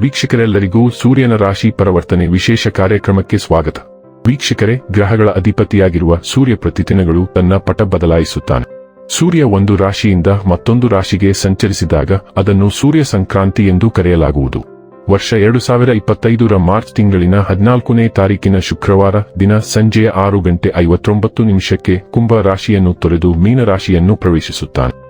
ವೀಕ್ಷಕರೆಲ್ಲರಿಗೂ ಸೂರ್ಯನ ರಾಶಿ ಪರಿವರ್ತನೆ ವಿಶೇಷ ಕಾರ್ಯಕ್ರಮಕ್ಕೆ ಸ್ವಾಗತ. ವೀಕ್ಷಕರೇ, ಗ್ರಹಗಳ ಅಧಿಪತಿಯಾಗಿರುವ ಸೂರ್ಯ ಪ್ರತಿದಿನಗಳು ತನ್ನ ಪಟ ಬದಲಾಯಿಸುತ್ತಾನೆ. ಸೂರ್ಯ ಒಂದು ರಾಶಿಯಿಂದ ಮತ್ತೊಂದು ರಾಶಿಗೆ ಸಂಚರಿಸಿದಾಗ ಅದನ್ನು ಸೂರ್ಯ ಸಂಕ್ರಾಂತಿ ಎಂದು ಕರೆಯಲಾಗುವುದು. ವರ್ಷ ಎರಡು ಸಾವಿರ ಇಪ್ಪತ್ತೈದರ ಮಾರ್ಚ್ ತಿಂಗಳಿನ ಹದಿನಾಲ್ಕನೇ ತಾರೀಕಿನ ಶುಕ್ರವಾರ ದಿನ ಸಂಜೆಯ ಆರು ಗಂಟೆ ಐವತ್ತೊಂಬತ್ತು ನಿಮಿಷಕ್ಕೆ ಕುಂಭ ರಾಶಿಯನ್ನು ತೊರೆದು ಮೀನರಾಶಿಯನ್ನು ಪ್ರವೇಶಿಸುತ್ತಾನೆ.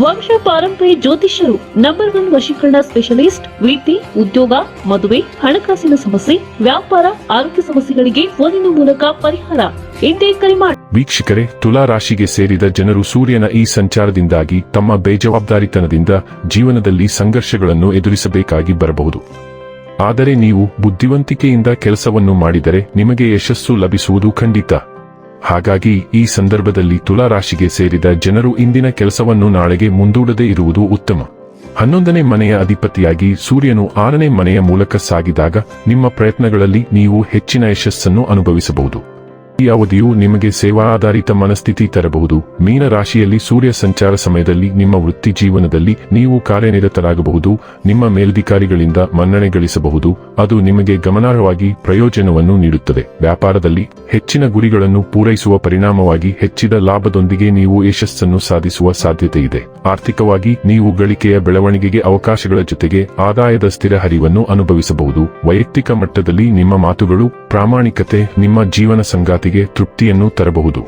ವಂಶ ಪಾರಂಪರ್ಯ ಜ್ಯೋತಿಷ್ಯರು ನಂಬರ್ ಒನ್ ವಶೀಕರಣ ಸ್ಪೆಷಲಿಸ್ಟ್ ವೃತ್ತಿ ಉದ್ಯೋಗ, ಮದುವೆ, ಹಣಕಾಸಿನ ಸಮಸ್ಯೆ, ವ್ಯಾಪಾರ, ಆರೋಗ್ಯ ಸಮಸ್ಯೆಗಳಿಗೆ ಫೋನಿನ ಮೂಲಕ ಪರಿಹಾರ. ಇಂದೇ ಕರೆ ಮಾಡಿ ವೀಕ್ಷಕರೇ, ತುಲಾ ರಾಶಿಗೆ ಸೇರಿದ ಜನರು ಸೂರ್ಯನ ಈ ಸಂಚಾರದಿಂದಾಗಿ ತಮ್ಮ ಬೇಜವಾಬ್ದಾರಿತನದಿಂದ ಜೀವನದಲ್ಲಿ ಸಂಘರ್ಷಗಳನ್ನು ಎದುರಿಸಬೇಕಾಗಿ ಬರಬಹುದು. ಆದರೆ ನೀವು ಬುದ್ಧಿವಂತಿಕೆಯಿಂದ ಕೆಲಸವನ್ನು ಮಾಡಿದರೆ ನಿಮಗೆ ಯಶಸ್ಸು ಲಭಿಸುವುದು ಖಂಡಿತ. ಹಾಗಾಗಿ ಈ ಸಂದರ್ಭದಲ್ಲಿ ತುಲಾ ರಾಶಿಗೆ ಸೇರಿದ ಜನರು ಇಂದಿನ ಕೆಲಸವನ್ನು ನಾಳೆಗೆ ಮುಂದೂಡದೇ ಇರುವುದು ಉತ್ತಮ. ಹನ್ನೊಂದನೇ ಮನೆಯ ಅಧಿಪತಿಯಾಗಿ ಸೂರ್ಯನು ಆರನೇ ಮನೆಯ ಮೂಲಕ ಸಾಗಿದಾಗ ನಿಮ್ಮ ಪ್ರಯತ್ನಗಳಲ್ಲಿ ನೀವು ಹೆಚ್ಚಿನ ಯಶಸ್ಸನ್ನು ಅನುಭವಿಸಬಹುದು. ಈ ಅವಧಿಯು ನಿಮಗೆ ಸೇವಾ ಆಧಾರಿತ ಮನಸ್ಥಿತಿ ತರಬಹುದು. ಮೀನ ರಾಶಿಯಲ್ಲಿ ಸೂರ್ಯ ಸಂಚಾರ ಸಮಯದಲ್ಲಿ ನಿಮ್ಮ ವೃತ್ತಿ ಜೀವನದಲ್ಲಿ ನೀವು ಕಾರ್ಯನಿರತರಾಗಬಹುದು. ನಿಮ್ಮ ಮೇಲಧಿಕಾರಿಗಳಿಂದ ಮನ್ನಣೆ ಗಳಿಸಬಹುದು. ಅದು ನಿಮಗೆ ಗಮನಾರ್ಹವಾಗಿ ಪ್ರಯೋಜನವನ್ನು ನೀಡುತ್ತದೆ. ವ್ಯಾಪಾರದಲ್ಲಿ ಹೆಚ್ಚಿನ ಗುರಿಗಳನ್ನು ಪೂರೈಸುವ ಪರಿಣಾಮವಾಗಿ ಹೆಚ್ಚಿದ ಲಾಭದೊಂದಿಗೆ ನೀವು ಯಶಸ್ಸನ್ನು ಸಾಧಿಸುವ ಸಾಧ್ಯತೆ ಇದೆ ಆರ್ಥಿಕವಾಗಿ ನೀವು ಗಳಿಕೆಯ ಬೆಳವಣಿಗೆಗೆ ಅವಕಾಶಗಳ ಜೊತೆಗೆ ಆದಾಯದ ಸ್ಥಿರ ಹರಿವನ್ನು ಅನುಭವಿಸಬಹುದು. ವೈಯಕ್ತಿಕ ಮಟ್ಟದಲ್ಲಿ ನಿಮ್ಮ ಮಾತುಗಳು, ಪ್ರಾಮಾಣಿಕತೆ, ನಿಮ್ಮ ಜೀವನ ಸಂಗಾತಿಗೆ ತೃಪ್ತಿಯನ್ನು ತರಬಹುದು.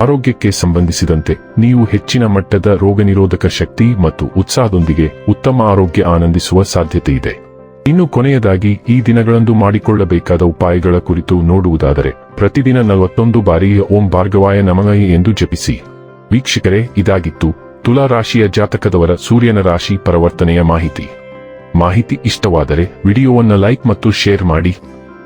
ಆರೋಗ್ಯಕ್ಕೆ ಸಂಬಂಧಿಸಿದಂತೆ ನೀವು ಹೆಚ್ಚಿನ ಮಟ್ಟದ ರೋಗನಿರೋಧಕ ಶಕ್ತಿ ಮತ್ತು ಉತ್ಸಾಹದೊಂದಿಗೆ ಉತ್ತಮ ಆರೋಗ್ಯ ಆನಂದಿಸುವ ಸಾಧ್ಯತೆ ಇದೆ. ಇನ್ನು ಕೊನೆಯದಾಗಿ, ಈ ದಿನಗಳಂದು ಮಾಡಿಕೊಳ್ಳಬೇಕಾದ ಉಪಾಯಗಳ ಕುರಿತು ನೋಡುವುದಾದರೆ, ಪ್ರತಿದಿನ ನಲವತ್ತೊಂದು ಬಾರಿ ಓಂ ಭಾರ್ಗವಾಯ ನಮಃ ಎಂದು ಜಪಿಸಿ. ವೀಕ್ಷಕರೇ, ಇದಾಗಿತ್ತು ತುಲಾ ರಾಶಿಯ ಜಾತಕದವರ ಸೂರ್ಯನ ರಾಶಿ ಪರಿವರ್ತನೆಯ ಮಾಹಿತಿ. ಮಾಹಿತಿ ಇಷ್ಟವಾದರೆ ವಿಡಿಯೋವನ್ನು ಲೈಕ್ ಮತ್ತು ಶೇರ್ ಮಾಡಿ.